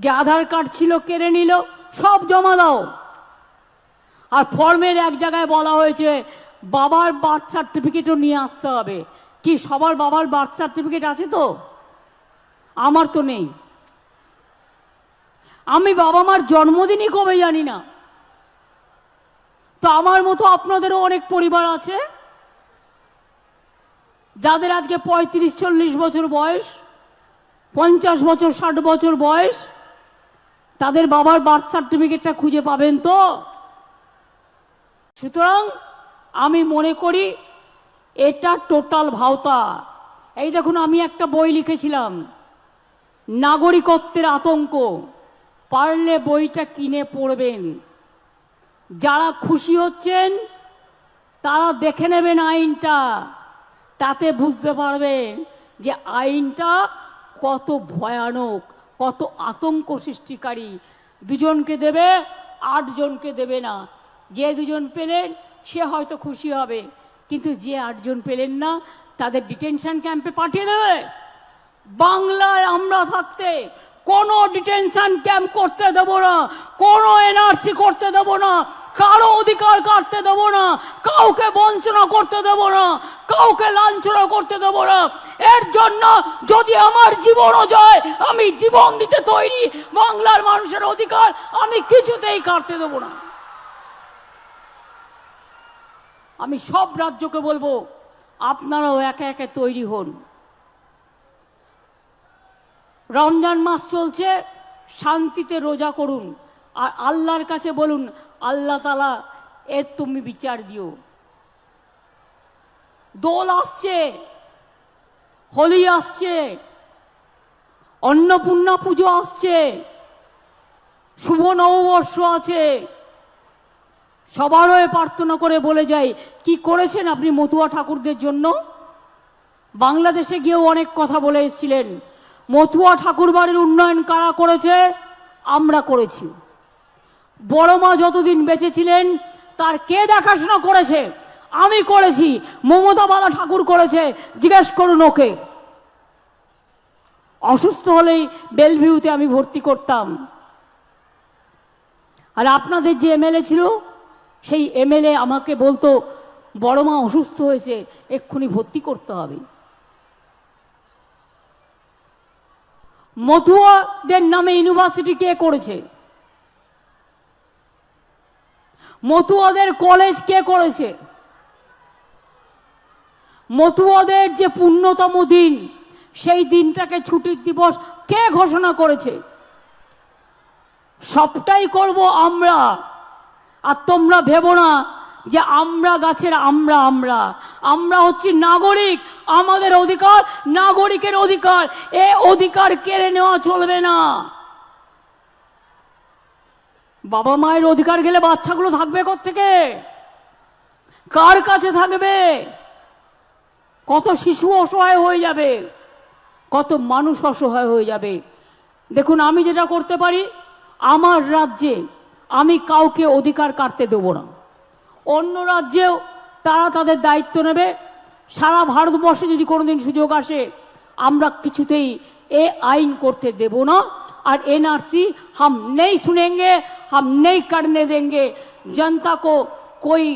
যে আধার কার্ড ছিল, কেড়ে নিল, সব জমা দাও। আর ফর্মের এক জায়গায় বলা হয়েছে, বাবার বার্থ সার্টিফিকেটও নিয়ে আসতে হবে। কি সবার বাবার বার্থ সার্টিফিকেট আছে তো? আমার তো নেই। আমি বাবা মার জন্মদিনই কবে জানি না। তো আমার মতো আপনাদেরও অনেক পরিবার আছে, যাদের আজকে পঁয়ত্রিশ, চল্লিশ বছর বয়স, পঞ্চাশ বছর, ষাট বছর বয়স তাদের বাবার বার্থ সার্টিফিকেটটা খুঁজে পাবেন তো? সুতরাং আমি মনে করি এটা টোটাল ভাওতা। এই দেখুন, আমি একটা বই লিখেছিলাম, নাগরিকত্বের আতঙ্ক, পারলে বইটা কিনে পড়বেন। যারা খুশি হচ্ছেন, তারা দেখে নেবেন আইনটা, তাতে বুঝতে পারবেন যে আইনটা কত ভয়ানক। কত আতঙ্ক সৃষ্টিকারী। দুজনকে দেবে, আটজনকে দেবে না। যে দুজন পেলেন, সে হয়তো খুশি হবে। কিন্তু যে আটজন পেলেন না, তাদের ডিটেনশন ক্যাম্পে পাঠিয়ে দেবে। বাংলায় আমরা থাকতে কোনো ডিটেনশন ক্যাম্প করতে দেবো না, কোনো এনআরসি করতে দেবো না, কারও অধিকার কাটতে দেবো না, কাউকে বঞ্চনা করতে দেবো না, কাউকে লাঞ্ছনা করতে দেবো না। এর জন্য যদি আমার জীবনও যায়, আমি জীবন দিতে তৈরি বাংলার মানুষের অধিকার আমি কিছুতেই কাটতে দেবো না। আমি সব রাজ্যকে বলব, আপনারাও একে একে তৈরি হন। রমজান মাস চলছে, শান্তিতে রোজা করুন। আর আল্লাহর কাছে বলুন, আল্লাহ তালা এর তুমি বিচার দিও। দোল আসছে হোলি আসছে, অন্নপূর্ণা পুজো আসছে, শুভ নববর্ষ আছে। সবারও প্রার্থনা করে বলে যাই, কি করেছেন আপনি মতুয়া ঠাকুরদের জন্য? বাংলাদেশে গিয়েও অনেক কথা বলে এসেছিলেন, মতুয়া ঠাকুর বাড়ির উন্নয়ন কারা করেছে? আমরা করেছি। বড় মা যতদিন বেঁচে ছিলেন, তার কে দেখাশোনা করেছে? আমি করেছি। মমতা বালা ঠাকুর করেছে। জিজ্ঞেস করুন ওকে। অসুস্থ হলেই বেলভিউতে আমি ভর্তি করতাম। আর আপনাদের যে এমএলএ ছিল, সেই এমএলএ আমাকে বলতো, বড় মা অসুস্থ হয়েছে, এক্ষুনি ভর্তি করতে হবে। মতুয়াদের নামে ইউনিভার্সিটি কে করেছে? মতুয়াদের কলেজ কে করেছে? মতুয়াদের যে পূর্ণতম দিন, সেই দিনটাকে ছুটির দিবস কে ঘোষণা করেছে? সবটাই করব আমরা। আর তোমরা ভেবো না যে আমরা গাছের আমরা আমরা। আমরা হচ্ছি নাগরিক, আমাদের অধিকার নাগরিকের অধিকার। এ অধিকার কেড়ে নেওয়া চলবে না। বাবা মায়ের অধিকার গেলে বাচ্চাগুলো থাকবে থেকে কার কাছে থাকবে? কত শিশু অসহায় হয়ে যাবে কত মানুষ অসহায় হয়ে যাবে দেখুন আমি যেটা করতে পারি আমার রাজ্যে আমি কাউকে অধিকার কাটতে দেবো না অন্য রাজ্যেও তারা তাদের দায়িত্ব নেবে সারা ভারতবর্ষে যদি কোনোদিন সুযোগ আসে আমরা কিছুতেই এ আইন করতে দেব না और एनआरसी हम नहीं सुनेंगे हम नहीं करने देंगे जनता को कोई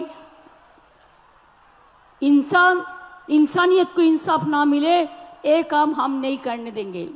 इंसान इंसानियत को इंसाफ ना मिले ये काम हम नहीं करने देंगे।